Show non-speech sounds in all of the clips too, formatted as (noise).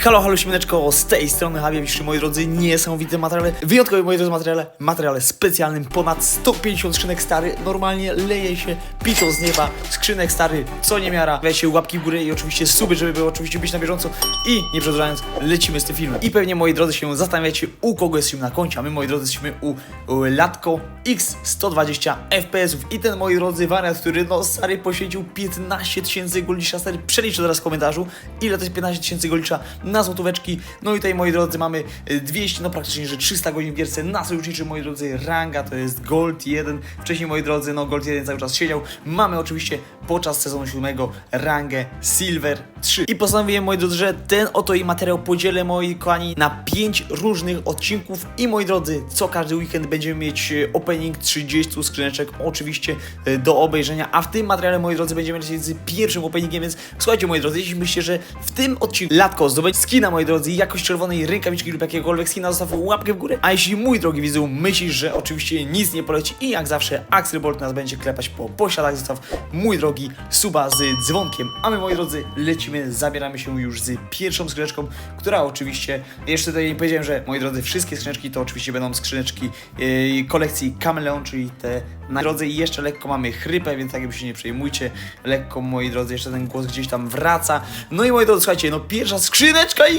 Halo, halo, śmieleczko, z tej strony Javier Wiszczy, moi drodzy, niesamowite materiale, wyjątkowe, moi drodzy, materiale, materiale specjalnym, ponad 150 skrzynek stary, normalnie leje się piszą z nieba, skrzynek stary, co nie miara, weźcie łapki w górę i oczywiście suby, żeby było oczywiście być na bieżąco i nie przedłużając, lecimy z tym filmem. I pewnie, moi drodzy, się zastanawiacie, u kogo jesteśmy na koncie, a my, moi drodzy, jesteśmy u, u Latko X 120 FPS-ów i ten, moi drodzy, wariant, który, no, stary, poświęcił 15 tysięcy golicza, stary, przeliczę teraz w komentarzu, ile to jest 15 tysięcy golicza na złotóweczki. No i tutaj, moi drodzy, mamy y, 200, no praktycznie, że 300 godzin w gierce na sojuszniczy, moi drodzy, ranga to jest Gold 1. Wcześniej, moi drodzy, no Gold 1 cały czas siedział. Mamy oczywiście podczas sezonu 7 rangę Silver 3. I postanowiłem, moi drodzy, że ten oto i materiał podzielę, moi kochani, na 5 różnych odcinków. I moi drodzy, co każdy weekend będziemy mieć e, opening 30 skrzyneczek, oczywiście e, do obejrzenia. A w tym materiale, moi drodzy, będziemy lecieć z pierwszym openingiem, więc słuchajcie, moi drodzy, jeśli myślicie, że w tym odcinku Latko zdobędzie skina, moi drodzy, jakość czerwonej rękawiczki lub jakiegokolwiek skina, zostaw łapkę w górę. A jeśli mój drogi widzu myślisz, że oczywiście nic nie poleci i jak zawsze Axel Bolt nas będzie klepać po posiadach, zostaw mój drogi suba z dzwonkiem. A my, moi drodzy, lecimy, zabieramy się już z pierwszą skrzyneczką, która oczywiście, jeszcze tutaj nie powiedziałem, że moi drodzy, wszystkie skrzyneczki to oczywiście będą skrzyneczki yy, kolekcji Kameleon, czyli te na drodze i jeszcze lekko mamy chrypę, więc tak jakby się nie przejmujcie. Lekko, moi drodzy, jeszcze ten głos gdzieś tam wraca. No i moi drodzy, słuchajcie, no pierwsza skrzyneczka i...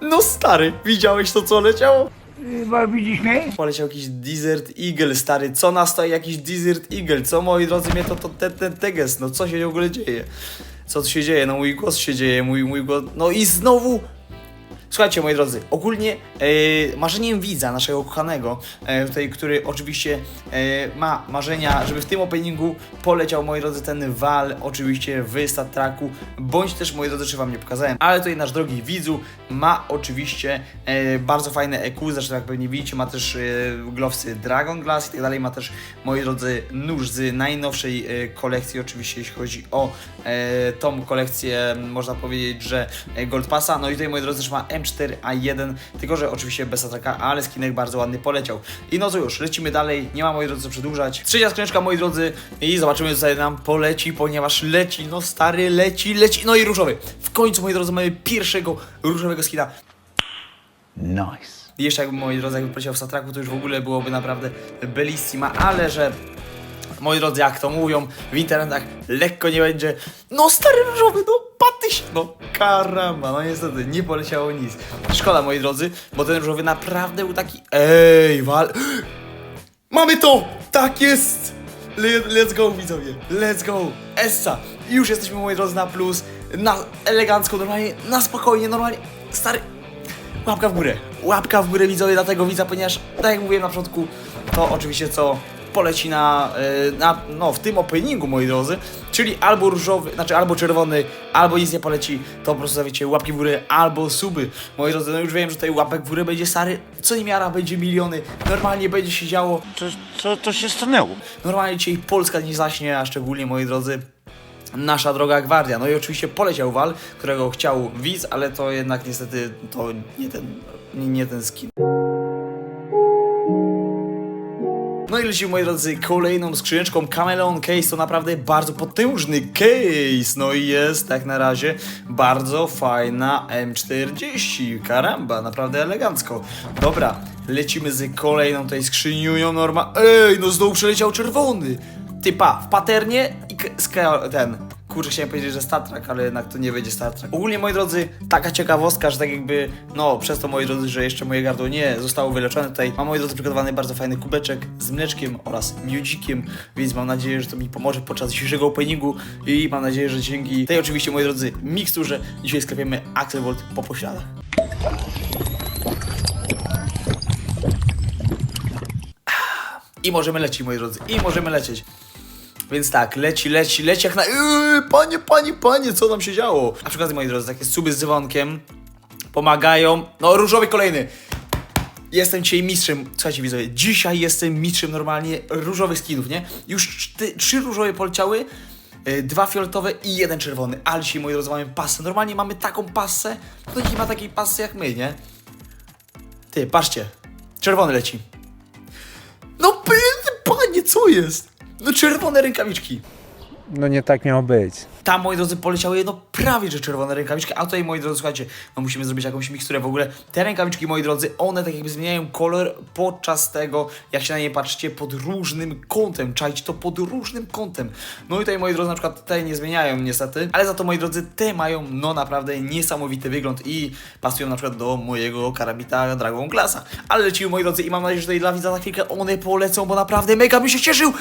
No stary, widziałeś to co leciało? Chyba widzisz mnie? Poleciał jakiś Desert Eagle, stary, co nastaje jakiś Desert Eagle, co moi drodzy, mnie to, to ten, ten teges, no co się w ogóle dzieje? Co tu się dzieje? No mój głos się dzieje, mój, mój głos, no i znowu... Słuchajcie, moi drodzy, ogólnie e, marzeniem widza, naszego kochanego, e, tutaj, który oczywiście e, ma marzenia, żeby w tym openingu poleciał, moi drodzy, ten wal, oczywiście w stat tracku, bądź też, moi drodzy, czy wam nie pokazałem, ale tutaj nasz drogi widzu ma oczywiście bardzo fajne EQ, zresztą jak pewnie widzicie, ma też e, glowsy Dragon Glass i tak dalej, ma też, moi drodzy, nóż z najnowszej kolekcji, oczywiście, jeśli chodzi o tą kolekcję, można powiedzieć, że Gold Passa, no i tutaj, moi drodzy, też ma M4A1, tylko że oczywiście bez ataka, ale skinek bardzo ładny poleciał. I no to już, lecimy dalej, nie ma moi drodzy co przedłużać. Trzecia skrzyneczka, moi drodzy, i zobaczymy co tutaj nam poleci, ponieważ leci, no stary, leci, leci, no i różowy. W końcu, moi drodzy, mamy pierwszego różowego skina. Nice. I jeszcze jakby, moi drodzy, jakby poleciał w Satraku, to już w ogóle byłoby naprawdę bellissima, ale że... Moi drodzy, jak to mówią w internetach, lekko nie będzie. No stary różowy, no patyś! No karamba, no niestety, nie poleciało nic. Szkoda, moi drodzy, bo ten różowy naprawdę był taki... Ej, wal... (gasps) Mamy to! Tak jest! Le- Let's go, widzowie. Let's go. Essa. Już jesteśmy, moi drodzy, na plus. Na elegancko, normalnie, na spokojnie, normalnie. Stary, Łapka w górę. Łapka w górę widzowie dla tego widza, ponieważ tak jak mówiłem na początku, to oczywiście co poleci na, y, na no w tym openingu moi drodzy, czyli albo różowy, znaczy albo czerwony, albo nic nie poleci, to po prostu zawiecie łapki w górę, albo suby. Moi drodzy, no już wiem, że tutaj łapek w górę będzie stary, co nie miara, będzie miliony, normalnie będzie się działo, Co, co, co się stanęło? Normalnie dzisiaj Polska nie zaśnie, a szczególnie, moi drodzy, nasza droga gwardia. No i oczywiście poleciał wal, którego chciał widz, ale to jednak niestety to nie ten, nie, nie ten skin. Lecimy, moi drodzy, kolejną skrzyneczką Cameleon Case, to naprawdę bardzo potężny case, no i jest tak na razie bardzo fajna M40, karamba, naprawdę elegancko. Dobra, lecimy z kolejną tutaj skrzynią, norma... Ej, no znowu przeleciał czerwony! Typa, w paternie i ten... Kurczę, chciałem powiedzieć, że Star Trek, ale jednak to nie będzie Star Trek. Ogólnie, moi drodzy, taka ciekawostka, że tak jakby, no, przez to, moi drodzy, że jeszcze moje gardło nie zostało wyleczone tutaj, mam, moi drodzy, przygotowany bardzo fajny kubeczek z mleczkiem oraz miodzikiem, więc mam nadzieję, że to mi pomoże podczas dzisiejszego openingu i mam nadzieję, że dzięki tej oczywiście, moi drodzy, miksturze dzisiaj sklepiemy Axel Volt po pośladach. I możemy lecieć, moi drodzy, i możemy lecieć. Więc tak, leci, leci, leci jak na... Yy, panie, panie, panie, co tam się działo? A przy okazji, moi drodzy, takie suby z dzwonkiem pomagają. No, różowy kolejny. Jestem dzisiaj mistrzem, słuchajcie widzowie, dzisiaj jestem mistrzem normalnie różowych skinów, nie? Już czty, trzy różowe poleciały, yy, dwa fioletowe i jeden czerwony. Ale dzisiaj, moi drodzy, mamy pasę. Normalnie mamy taką pasę, to nie ma takiej pasy jak my, nie? Ty, patrzcie, czerwony leci. No, panie, co jest? No czerwone rękawiczki. No nie tak miało być. Tam, moi drodzy, poleciały jedno prawie że czerwone rękawiczki, a tutaj, moi drodzy, słuchajcie, no musimy zrobić jakąś miksturę w ogóle. Te rękawiczki, moi drodzy, one tak jakby zmieniają kolor podczas tego, jak się na nie patrzycie pod różnym kątem, czajcie to pod różnym kątem. No i tutaj, moi drodzy, na przykład te nie zmieniają niestety, ale za to, moi drodzy, te mają, no naprawdę niesamowity wygląd i pasują na przykład do mojego karabita Dragon Classa. Ale lecimy, moi drodzy, i mam nadzieję, że tutaj dla widza za chwilkę one polecą, bo naprawdę mega bym się cieszył.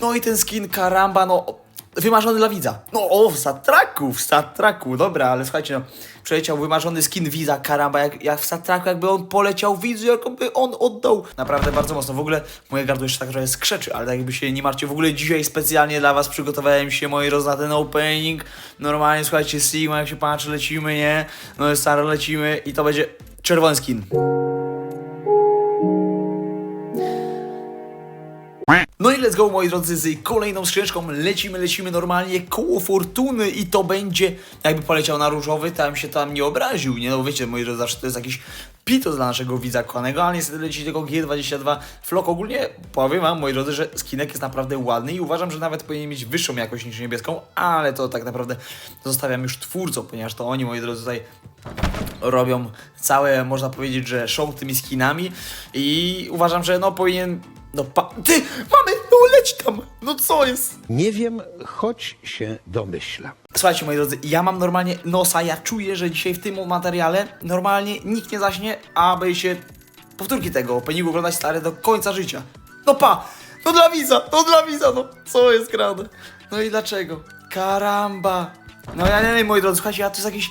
No i ten skin karamba, no Wymarzony dla widza. No o, w Satraku, w Satraku, dobra, ale słuchajcie, no, przeleciał wymarzony skin widza, karamba, jak, jak w Satraku, jakby on poleciał widzu, jakby on oddał. Naprawdę bardzo mocno. W ogóle moje gardło jeszcze tak trochę skrzeczy, ale tak jakby się nie martwcie, w ogóle dzisiaj specjalnie dla was przygotowałem się, moi drodzy, na ten opening. Normalnie, słuchajcie, Sigma, jak się patrzy, lecimy, nie? No staro, lecimy i to będzie czerwony skin. No i let's go moi drodzy z kolejną skrzyneczką lecimy, lecimy normalnie koło fortuny i to będzie jakby poleciał na różowy, tam się tam nie obraził, nie? No wiecie moi drodzy, zawsze to jest jakiś pitos dla naszego widza kochanego, ale niestety leci tylko G22 Flok. Ogólnie powiem wam moi drodzy, że skinek jest naprawdę ładny i uważam, że nawet powinien mieć wyższą jakość niż niebieską, ale to tak naprawdę zostawiam już twórcom, ponieważ to oni moi drodzy tutaj robią całe, można powiedzieć, że show tymi skinami i uważam, że no powinien, no pa... Ty, mamy, no leć tam, no co jest? Nie wiem, choć się domyślam. Słuchajcie moi drodzy, ja mam normalnie nosa, ja czuję, że dzisiaj w tym materiale normalnie nikt nie zaśnie, aby się powtórki tego openingu oglądać stare do końca życia. No pa, no dla widza, no dla widza, no co jest grane? No i dlaczego? Karamba. No ja nie wiem moi drodzy, słuchajcie, ja to jest jakieś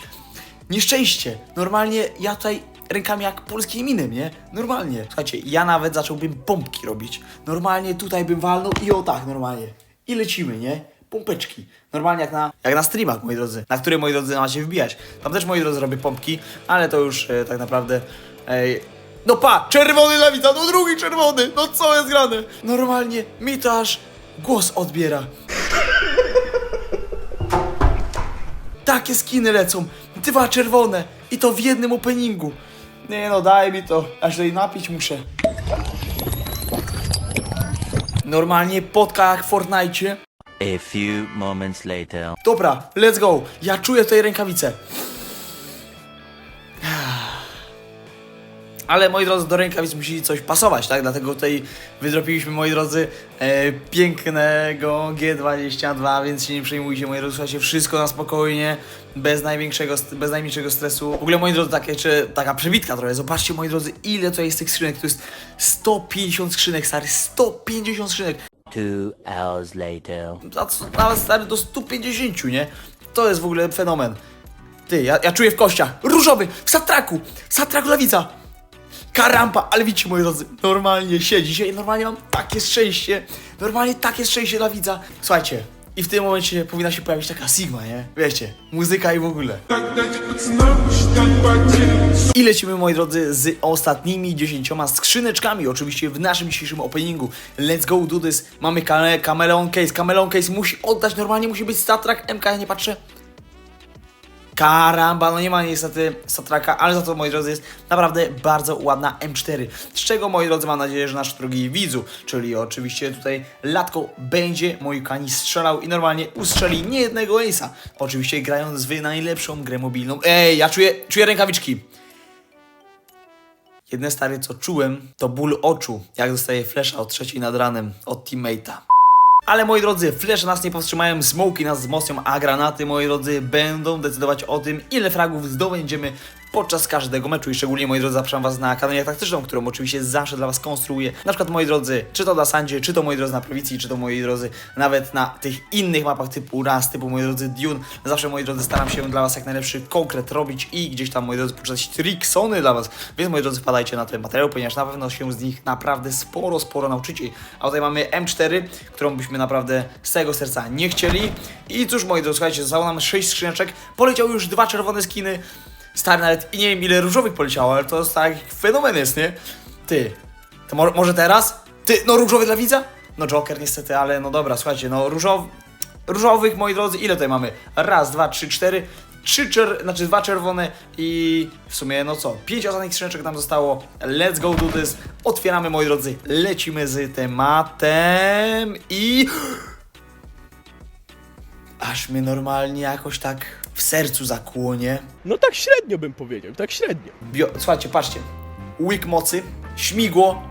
nieszczęście. Normalnie ja tutaj rękami jak polskie miny, nie? Normalnie. Słuchajcie, ja nawet zacząłbym pompki robić. Normalnie tutaj bym walnął i o tak, normalnie. I lecimy, nie? Pompeczki. Normalnie jak na, jak na streamach, moi drodzy. Na które, moi drodzy, macie wbijać. Tam też, moi drodzy, robię pompki, ale to już e, tak naprawdę... Ej, no pa! Czerwony dla widza, no drugi czerwony! No co jest grane? Normalnie mi to aż głos odbiera. Takie skiny lecą. Dwa czerwone. I to w jednym openingu. Nie no, daj mi to. Aż tutaj napić muszę. Normalnie potka jak w Fortnite. A few moments later. Dobra, let's go. Ja czuję tutaj rękawice. Ale moi drodzy, do rękawic musi coś pasować, tak? Dlatego tutaj wydropiliśmy, moi drodzy, e, pięknego G22, więc się nie przejmujcie, moi drodzy, słuchajcie, wszystko na spokojnie, bez największego, bez najmniejszego stresu. W ogóle, moi drodzy, czy, taka przebitka trochę, zobaczcie, moi drodzy, ile to jest tych skrzynek, to jest 150 skrzynek, stary, 150 skrzynek. Two hours later. Nawet stary do 150, nie? To jest w ogóle fenomen. Ty, ja, ja czuję w kościach. Różowy, w satraku, satraku lawica. Karampa, ale widzicie moi drodzy, normalnie siedzi dzisiaj, normalnie mam takie szczęście, normalnie takie szczęście dla widza. Słuchajcie, i w tym momencie powinna się pojawić taka Sigma, nie? Wiecie, muzyka i w ogóle. I lecimy, moi drodzy, z ostatnimi dziesięcioma skrzyneczkami, oczywiście w naszym dzisiejszym openingu. Let's go do this. Mamy kame Cameleon Case. Cameleon Case musi oddać, normalnie musi być Statrak MK, ja nie patrzę. Karamba, no nie ma niestety Satraka, ale za to, moi drodzy, jest naprawdę bardzo ładna M4. Z czego, moi drodzy, mam nadzieję, że nasz drugi widzu, czyli oczywiście tutaj Latko będzie moi kani strzelał i normalnie ustrzeli nie jednego ace'a. Oczywiście grając w najlepszą grę mobilną. Ej, ja czuję, czuję rękawiczki. Jedne stary, co czułem, to ból oczu, jak dostaję flesza od trzeciej nad ranem od teammate'a. Ale moi drodzy, flesze nas nie powstrzymają, smoki nas wzmocnią, a granaty, moi drodzy, będą decydować o tym, ile fragów zdobędziemy podczas każdego meczu. I szczególnie, moi drodzy, zapraszam Was na akademię taktyczną, którą oczywiście zawsze dla Was konstruuję. Na przykład, moi drodzy, czy to na Sandzie, czy to, moi drodzy, na Prowincji, czy to, moi drodzy, nawet na tych innych mapach typu Raz, typu, moi drodzy, Dune. Zawsze, moi drodzy, staram się dla Was jak najlepszy konkret robić i gdzieś tam, moi drodzy, puszczać tricksony dla Was. Więc, moi drodzy, wpadajcie na ten materiał, ponieważ na pewno się z nich naprawdę sporo, sporo nauczycie. A tutaj mamy M4, którą byśmy naprawdę z całego serca nie chcieli. I cóż, moi drodzy, słuchajcie, zostało nam 6 skrzyneczek. Poleciał już dwa czerwone skiny. Stary nawet i nie wiem ile różowych poleciało, ale to jest tak fenomen jest, nie? Ty, to mo może teraz? Ty, no różowy dla widza? No Joker niestety, ale no dobra, słuchajcie, no różowy, różowych, moi drodzy, ile tutaj mamy? Raz, dwa, trzy, cztery, trzy czer znaczy dwa czerwone i w sumie, no co, pięć ostatnich skrzyneczek nam zostało. Let's go do this. Otwieramy, moi drodzy, lecimy z tematem i... (gasps) aż mnie normalnie jakoś tak w sercu zakłonie. No tak średnio bym powiedział, tak średnio. Bio... Słuchajcie, patrzcie. Łyk mocy, śmigło,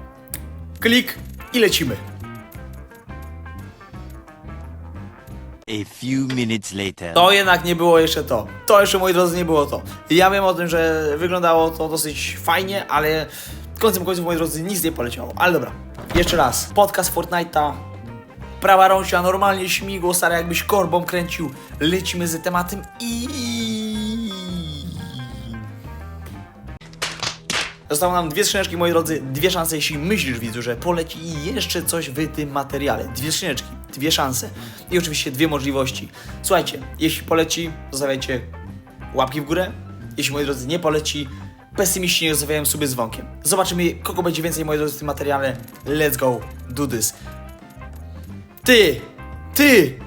klik i lecimy. A few minutes later. To jednak nie było jeszcze to. To jeszcze, moi drodzy, nie było to. Ja wiem o tym, że wyglądało to dosyć fajnie, ale końcem końców, moi drodzy, nic nie poleciało. Ale dobra, jeszcze raz. Podcast Fortnite'a, prawa rąsia, normalnie śmigło, stary, jakbyś korbą kręcił. Lecimy z tematem i... Zostało nam dwie skrzyneczki, moi drodzy, dwie szanse, jeśli myślisz, widzu, że poleci jeszcze coś w tym materiale. Dwie skrzyneczki, dwie szanse i oczywiście dwie możliwości. Słuchajcie, jeśli poleci, zostawiajcie łapki w górę. Jeśli, moi drodzy, nie poleci, pesymiści nie zostawiają sobie z wąkiem. Zobaczymy, kogo będzie więcej, moi drodzy, w tym materiale. Let's go, do this. Ty! Ty!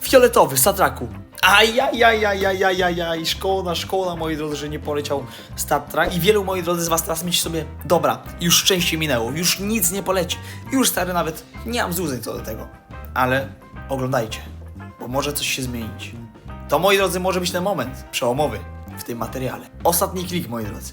Fioletowy, Satraku. Ajajajajajajajaj, szkoda, szkoda, moi drodzy, że nie poleciał Statra. I wielu, moi drodzy, z was teraz myśli sobie, dobra, już szczęście minęło, już nic nie poleci. Już, stary, nawet nie mam złudzeń co do tego. Ale oglądajcie, bo może coś się zmienić. To, moi drodzy, może być ten moment przełomowy w tym materiale. Ostatni klik, moi drodzy.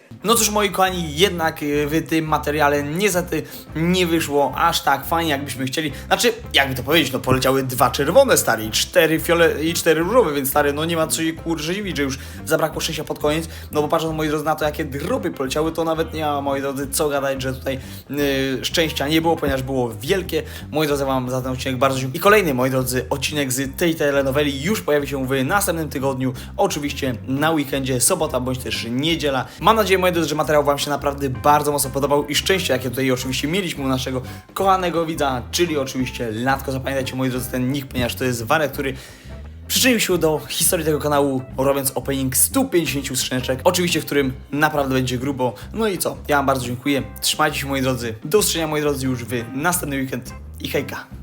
No cóż, moi kochani, jednak y, w tym materiale niestety nie wyszło aż tak fajnie, jakbyśmy chcieli. Znaczy, jakby to powiedzieć, no poleciały dwa czerwone stary i cztery fiole i cztery różowe, więc stary, no nie ma co się kurczę dziwić, że już zabrakło szczęścia pod koniec. No bo patrząc, moi drodzy, na to, jakie dropy poleciały, to nawet nie ma, moi drodzy, co gadać, że tutaj y, szczęścia nie było, ponieważ było wielkie. Moi drodzy, wam za ten odcinek bardzo dziękuję. I kolejny, moi drodzy, odcinek z tej telenoweli już pojawi się w następnym tygodniu. Oczywiście na weekendzie, sobota bądź też niedziela. Mam nadzieję, moi drodzy, że materiał Wam się naprawdę bardzo mocno podobał i szczęście, jakie tutaj oczywiście mieliśmy u naszego kochanego widza, czyli oczywiście Latko. Zapamiętajcie, moi drodzy, ten nick, ponieważ to jest Warek, który przyczynił się do historii tego kanału, robiąc opening 150 skrzyneczek, oczywiście w którym naprawdę będzie grubo. No i co, ja Wam bardzo dziękuję, trzymajcie się moi drodzy, do usłyszenia moi drodzy już w następny weekend i hejka.